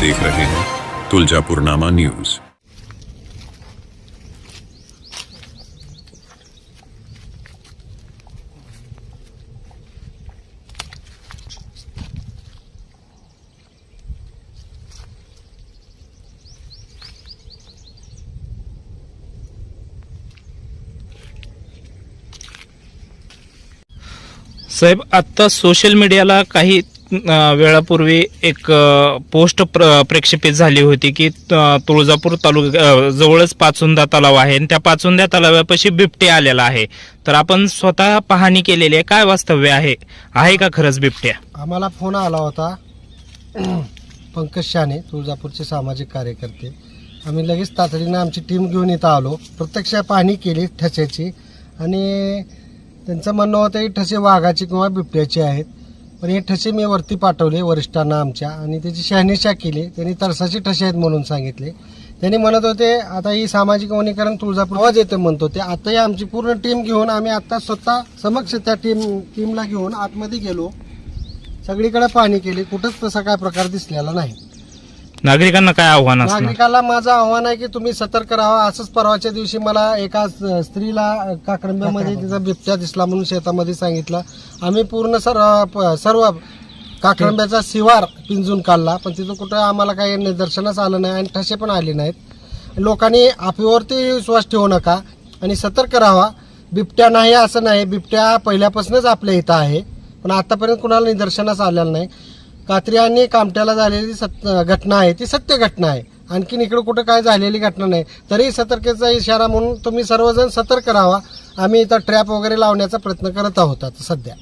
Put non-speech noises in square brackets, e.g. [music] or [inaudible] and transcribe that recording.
देख रहे हैं। तुलजापुरनामा न्यूज। साहेब आत्ता सोशल मीडियाला काही वेळापूर्वी एक पोस्ट प्र प्रक्षेपित झाली होती की तुळजापूर तालुका जवळच पाचुंदा तलाव आहे आणि त्या पाचुंदा तलावापाशी बिबटे आलेला आहे. तर आपण स्वतः पाहणी केलेली आहे. काय वास्तव्य आहे? आहे का खरंच बिबट्या? आम्हाला फोन आला होता. [clears throat] पंकज शाने तुळजापूरचे सामाजिक कार्यकर्ते. आम्ही लगेच तातडीनं आमची टीम घेऊन इथं आलो. प्रत्यक्ष पाहणी केली ठसेची. आणि त्यांचं म्हणणं होतं की ठसे वाघाची किंवा बिबट्याची आहेत. पण हे ठसे मी वरती पाठवले वरिष्ठांना आमच्या. आणि त्याची शहानिशा केली. त्यांनी तरसाचे ठसे आहेत म्हणून सांगितले. त्यांनी म्हणत होते आता ही सामाजिक वनीकरण तुळजापूर आवाज येते म्हणत होते आताही आमची पूर्ण टीम घेऊन आम्ही आता स्वतः समक्ष त्या टीम टीमला घेऊन आतमध्ये गेलो. सगळीकडे पाहणी केली. कुठंच तसा काय प्रकार दिसलेला नाही. नागरिकांना काय आव्हान असणार? नागरिकाला माझं आव्हान आहे की तुम्ही सतर्क राहा. असंच परवाच्या दिवशी मला एका स्त्रीला काकडंब्यामध्ये तिचा बिबट्या दिसला म्हणून शेतामध्ये सांगितलं. आम्ही पूर्ण सर्व सर्व काकडंब्याचा शिवार पिंजून काढला. पण तिथं कुठं आम्हाला काही निदर्शनास आलं नाही आणि ठसे पण आले नाहीत. लोकांनी आपल्यावरती विश्वास ठेवू नका आणि सतर्क राहा. बिबट्या नाही असं नाही. बिबट्या पहिल्यापासूनच आपल्या इथं आहे. पण आतापर्यंत कुणाला निदर्शनास आलेलं नाही. कात्री आणि कामट्याला झालेली सत घटना आहे ती सत्य घटना आहे. आणखीन इकडं कुठं काय झालेली घटना नाही. तरी सतर्कतेचा इशारा म्हणून तुम्ही सर्वजण सतर्क राहा. आम्ही इथं ट्रॅप वगैरे लावण्याचा प्रयत्न करत आहोत आता सध्या.